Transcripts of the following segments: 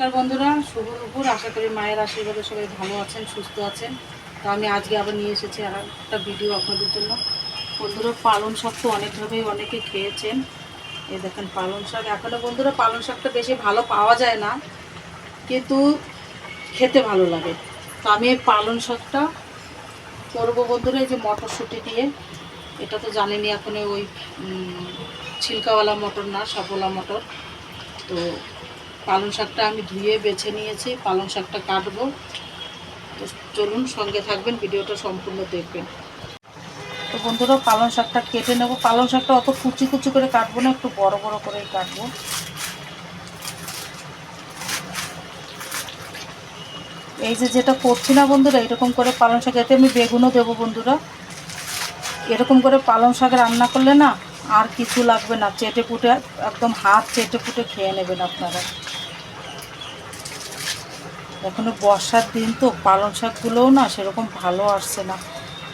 নমস্কার বন্ধুরা, শুভ দুপুর। আশা করি মায়ের আশীর্বাদে সবাই ভালো আছেন, সুস্থ আছেন। তো আমি আজকে আবার নিয়ে এসেছি আর একটা ভিডিও আপনাদের জন্য। বন্ধুরা, পালং শাক তো অনেকভাবেই অনেকে খেয়েছেন। এই দেখেন, পালং শাক। এখনও বন্ধুরা, পালং শাকটা বেশি ভালো পাওয়া যায় না, কিন্তু খেতে ভালো লাগে। তো আমি এই পালং শাকটা করব বন্ধুরা, এই যে মটরশুঁটি দিয়ে। এটা তো জানেনি এখন ওই ছিলকাওয়ালা মটর না, সাপোলা মটর। তো পালং শাকটা আমি ধুয়ে বেছে নিয়েছি, পালং শাকটা কাটবো। তো চলুন সঙ্গে থাকবেন, ভিডিওটা সম্পূর্ণ দেখবেন। তো বন্ধুরা, পালং শাকটা কেটে নেব। পালং শাকটা অত কুচি কুচি করে কাটবো না, একটু বড় বড় করেই কাটবো। এই যে যেটা করছি না বন্ধুরা, এরকম করে পালং শাক, এতে আমি বেগুনও দেবো বন্ধুরা। এরকম করে পালং শাক রান্না করলে না আর কিছু লাগবে না চেটে পুটে একদম হাত চেটে পুটে খেয়ে নেবেন আপনারা। এখন বর্ষার দিন তো পালং শাকগুলোও না সেরকম ভালো আসছে না।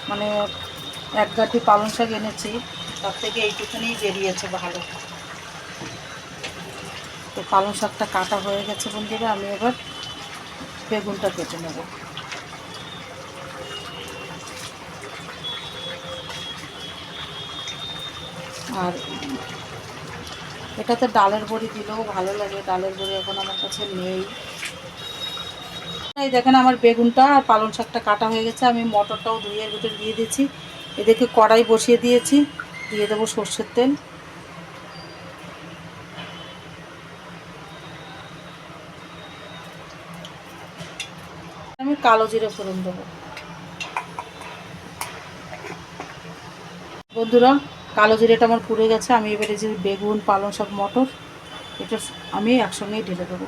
মানে এক গাঁটি পালং শাক এনেছি, তার থেকে এইটুখানি বেরিয়েছে ভালো। তো পালং শাকটা কাটা হয়ে গেছে বন্ধুরা, আমি এবার বেগুনটা কেটে নেব। আর এটাতে ডালের বড়ি দিলেও ভালো লাগে, ডালের বড়ি এখন আমার কাছে নেই। এই দেখেন আমার বেগুনটা আর পালং শাকটা কাটা হয়ে গেছে। আমি মটরটাও ধুইয়ের ভিতরে দিয়ে দিয়েছি। এদেরকে কড়াই বসিয়ে দিয়েছি। দিয়ে দেবো সর্ষের তেল। আমি কালো জিরে ফোড়ন দেবো। বন্ধুরা, কালো জিরেটা আমার পুড়ে গেছে। আমি এবারে যে বেগুন, পালং শাক, মটর, এটা আমি একসঙ্গেই ঢেলে দেবো।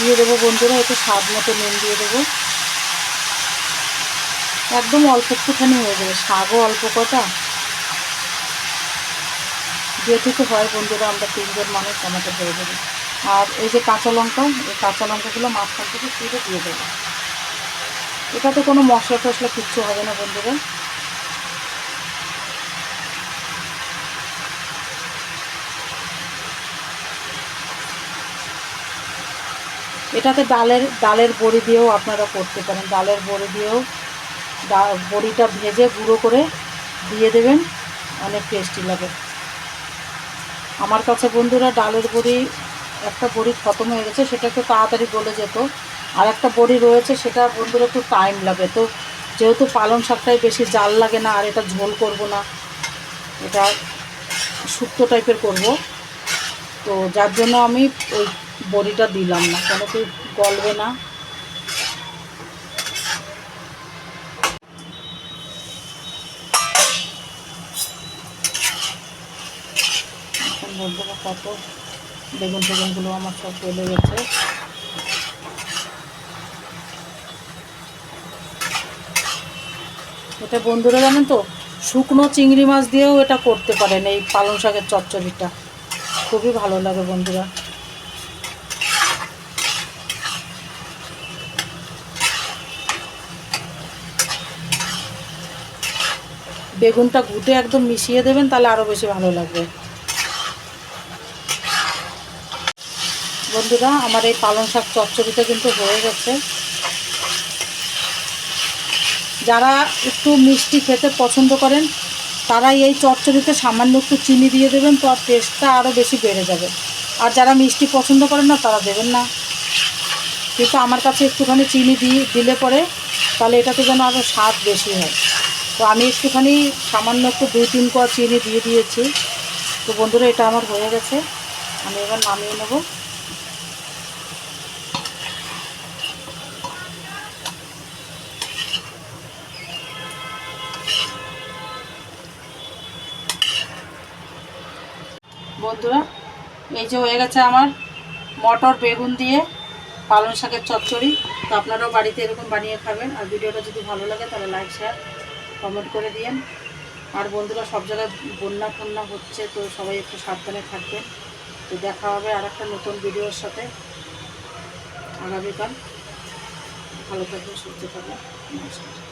দিয়ে দেবো বন্ধুরা একটু স্বাদ মতো নুন দিয়ে দেবো। একদম অল্প একটুখানি হয়ে যাবে শাকও অল্প কটা। যেটুকু হয় বন্ধুরা, আমরা তিনজন মানুষ টমেটো দিয়ে দেবো। আর এই যে কাঁচা লঙ্কা, এই কাঁচা লঙ্কাগুলো মাঝখান থেকে তুলে দিয়ে দেবো। এটাতে কোনো মশলা টশলা কিচ্ছু হবে না বন্ধুরা। এটাতে ডালের ডালের বড়ি দিয়েও আপনারা করতে পারেন। ডালের বড়ি দিয়েও বড়িটা ভেজে গুঁড়ো করে দিয়ে দেবেন। অনেক টেস্টি লাগে। আমার কাছে বন্ধুরা ডালের বড়ি, একটা বড়ি খতম হয়ে গেছে, সেটা একটু তাড়াতাড়ি গলে যেত। আর একটা বড়ি রয়েছে, সেটা বন্ধুরা একটু টাইম লাগে। তো যেহেতু পালং শাকটাই বেশি জাল লাগে না, আর এটা ঝোল করব না, এটা শুক্তো টাইপের করব। তো যার জন্য আমি ওই বড়িটা দিলাম না, কেন কি গলবে না? বন্ধুরা কত বেগুন টেগুনগুলো আমার সব গলে গেছে। এটা বন্ধুরা জানেন তো, শুকনো চিংড়ি মাছ দিয়েও এটা করতে পারেন এই পালং শাকের চচ্চড়িটা। খুবই ভালো লাগে বন্ধুরা। বেগুনটা ঘুটে একদম মিশিয়ে দেবেন, তাহলে আরও বেশি ভালো লাগবে। বন্ধুরা, আমার এই পালং শাক চচ্চড়িটা কিন্তু হয়ে গেছে। যারা একটু মিষ্টি খেতে পছন্দ করেন, তারাই এই চচ্চড়িতে সামান্য একটু চিনি দিয়ে দেবেন, তো আর টেস্টটা আরও বেশি বেড়ে যাবে। আর যারা মিষ্টি পছন্দ করেন না, তারা দেবেন না। কিন্তু আমার কাছে একটুখানি চিনি দিয়ে দিলে পরে, তাহলে এটাতে যেন আরও স্বাদ বেশি হয়। তো আমি একটুখানি সামান্য একটু দুই, তিন কোয়া চিনি দিয়ে দিয়েছি। তো বন্ধুরা, এটা আমার হয়ে গেছে। আমি এবার নামিয়ে নেব। বন্ধুরা, এই যে হয়ে গেছে আমার মটর বেগুন দিয়ে পালং শাকের চচ্চড়ি। তো আপনারাও বাড়িতে এরকম বানিয়ে খাবেন। আর ভিডিওটা যদি ভালো লাগে, তাহলে লাইক শেয়ার কমেন্ট করে দিন আর বন্ধুরা, সব জায়গায় বন্যা ফন্যা হচ্ছে, তো সবাই একটু সাবধানে থাকবেন। তো দেখা হবে আর একটা নতুন ভিডিওর সাথে। আগামীকাল ভালো থাকবেন সুস্থ থাকবেন নমস্কার।